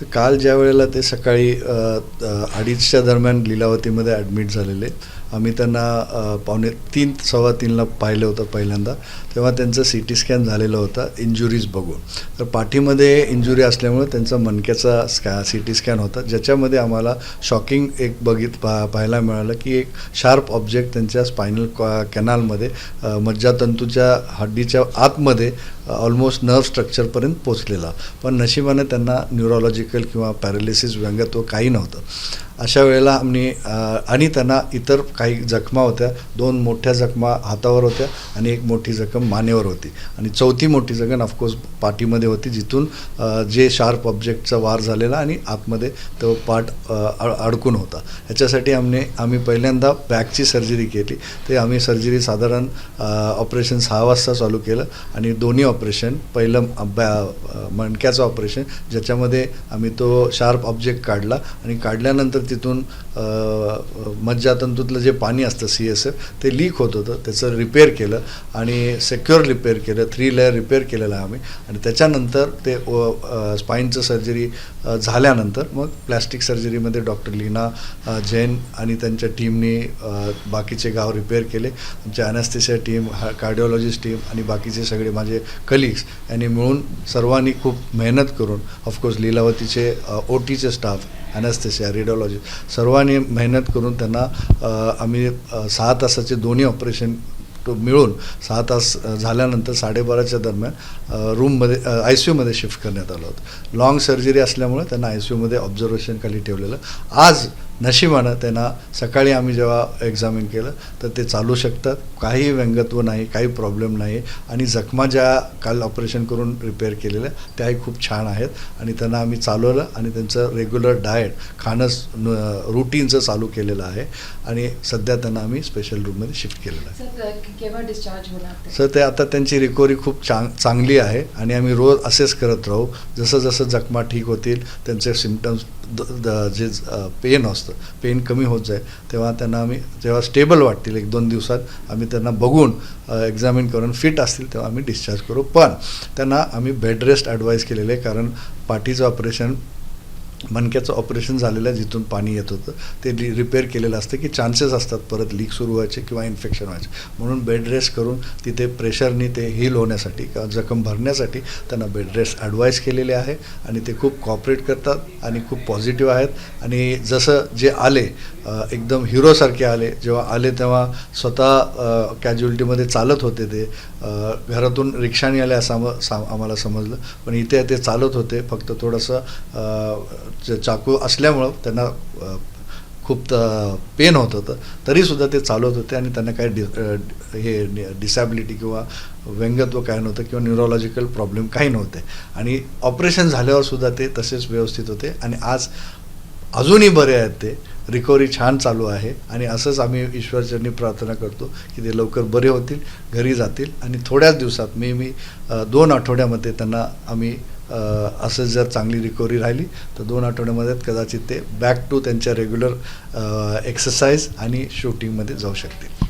तर काल ज्या वेळेला ते सकाळी अडीचच्या दरम्यान लीलावतीमध्ये ॲडमिट झालेले आम्ही त्यांना पावणे तीन सव्वा तीनला पाहिलं होतं पहिल्यांदा. तेव्हा त्यांचं सी टी स्कॅन झालेलं होता इंजुरीज बघून. तर पाठीमध्ये इंजुरी असल्यामुळे त्यांचा मनक्याचा स्कॅ सी टी स्कॅन होता ज्याच्यामध्ये आम्हाला शॉकिंग एक बघित पा पाहायला मिळालं की एक शार्प ऑब्जेक्ट त्यांच्या स्पायनल कॅनालमध्ये मज्जातंतूच्या हड्डीच्या आतमध्ये ऑलमोस्ट नर्व स्ट्रक्चरपर्यंत पोचलेला. पण नशिबाने त्यांना न्यूरोलॉजिकल किंवा पॅरालिसिस व्यंगत्व काही नव्हतं. अशा वेळेला आम्ही आणि त्यांना इतर काही जखमा होत्या दोन मोठ्या जखमा हातावर होत्या आणि एक मोठी जखम मानेवर होती. आणि चौथी मोठी जखम ऑफकोर्स पाठीमध्ये होती जिथून जे शार्प ऑब्जेक्टचा वार झालेला आणि आतमध्ये तो पाठ अड- अडकून होता. ह्याच्यासाठी आम्ही आम्ही पहिल्यांदा बॅकची सर्जरी केली. ते आम्ही सर्जरी साधारण ऑपरेशन सहा वाजता चालू केलं आणि दोन्ही ऑपरेशन पहिलं बॅ मणक्याचं ऑपरेशन ज्याच्यामध्ये आम्ही तो शार्प ऑब्जेक्ट काढला आणि काढल्यानंतर तिथून मज्जातंतूतलं जे पाणी असतं सी एस एफ ते लीक होत होतं. त्याचं रिपेअर केलं आणि सेक्युअर रिपेअर केलं. थ्री लेअर रिपेअर केलेलं आहे आम्ही. आणि त्याच्यानंतर ते स्पाईनचं सर्जरी झाल्यानंतर मग प्लॅस्टिक सर्जरीमध्ये डॉक्टर लीना जैन आणि त्यांच्या टीमने बाकीचे गाव रिपेअर केले. आमच्या ॲनेस्थेसिया टीम कार्डिओलॉजिस्ट टीम आणि बाकीचे सगळे माझे कलिग्स यांनी मिळून सर्वांनी खूप मेहनत करून ऑफकोर्स लीलावतीचे ओ टीचे स्टाफ ॲनेस्थेसिया रेडिओलॉजी सर्वांनी मेहनत करून त्यांना आम्ही सहा तासाचे दोन्ही ऑपरेशन तो मिळून सहा तास झाल्यानंतर साडेबाराच्या दरम्यान रूममध्ये आय सी यूमध्ये शिफ्ट करण्यात आलं होतं. लाँग सर्जरी असल्यामुळे त्यांना आय सी यूमध्ये ऑब्झर्वेशनखाली ठेवलेलं. आज नशिबानं त्यांना सकाळी आम्ही जेव्हा एक्झामिन केलं तर ते चालू शकतात. काही व्यंगत्व नाही काही प्रॉब्लेम नाही. आणि जखमा ज्या काल ऑपरेशन करून रिपेअर केलेल्या त्याही खूप छान आहेत. आणि त्यांना आम्ही चालवलं आणि त्यांचं रेग्युलर डाएट खाणं रुटीनचं चालू केलेलं आहे. आणि सध्या त्यांना आम्ही स्पेशल रूममध्ये शिफ्ट केलेलं आहे. सर ते? सर ते आता त्यांची रिकव्हरी खूप चांग चांगली आहे. आणि आम्ही रोज असेच करत राहू. जसं जसं जखमा ठीक होतील त्यांचे सिमटम्स जे पेन असतं पेन कमी होत जाईल तेव्हा त्यांना आम्ही जेव्हा स्टेबल वाटतील एक दोन दिवसात आम्ही त्यांना बघून एक्झामिन करून फिट असतील तेव्हा आम्ही डिस्चार्ज करू. पण त्यांना आम्ही बेड रेस्ट ॲडवाईस केलेले आहे कारण पाठीचं ऑपरेशन मणक्याचं ऑपरेशन झालेलं आहे जिथून पाणी येत होतं ते रि रिपेअर केलेलं असतं की चान्सेस असतात परत लीक सुरू व्हायचे किंवा इन्फेक्शन व्हायचे. म्हणून बेड रेस्ट करून तिथे प्रेशरनी ते हील होण्यासाठी किंवा जखम भरण्यासाठी त्यांना बेड रेस्ट ॲडवाईस केलेले आहे आणि ते खूप कॉपरेट करतात आणि खूप पॉझिटिव्ह आहेत. आणि जसं जे आले एकदम हिरोसारखे आले जेव्हा आले तेव्हा स्वतः कॅज्युअलिटीमध्ये चालत होते ते. घरातून रिक्षाने आले असं आम सा आम्हाला समजलं. पण इथे ते चालत होते फक्त थोडंसं चाकू असल्यामुळं त्यांना खूप पेन होत होतं. तरीसुद्धा ते चालवत होते आणि त्यांना काही डि हे डिसॅबिलिटी किंवा व्यंगत्व काय नव्हतं किंवा न्यूरोलॉजिकल प्रॉब्लेम काही नव्हते. आणि ऑपरेशन झाल्यावर सुद्धा ते तसेच व्यवस्थित होते. आणि आज अजूनही बरे आहेत ते. रिकव्हरी छान चालू आहे. आणि असंच आम्ही ईश्वरचरणी प्रार्थना करतो की ते लवकर बरे होतील घरी जातील. आणि थोड्याच दिवसात मे मी दोन आठवड्यामध्ये त्यांना आम्ही असं जर चांगली रिकव्हरी राहिली तर दोन आठवड्यामध्ये कदाचित ते बॅक टू त्यांच्या रेग्युलर एक्सरसाइज आणि शूटिंगमध्ये जाऊ शकतील.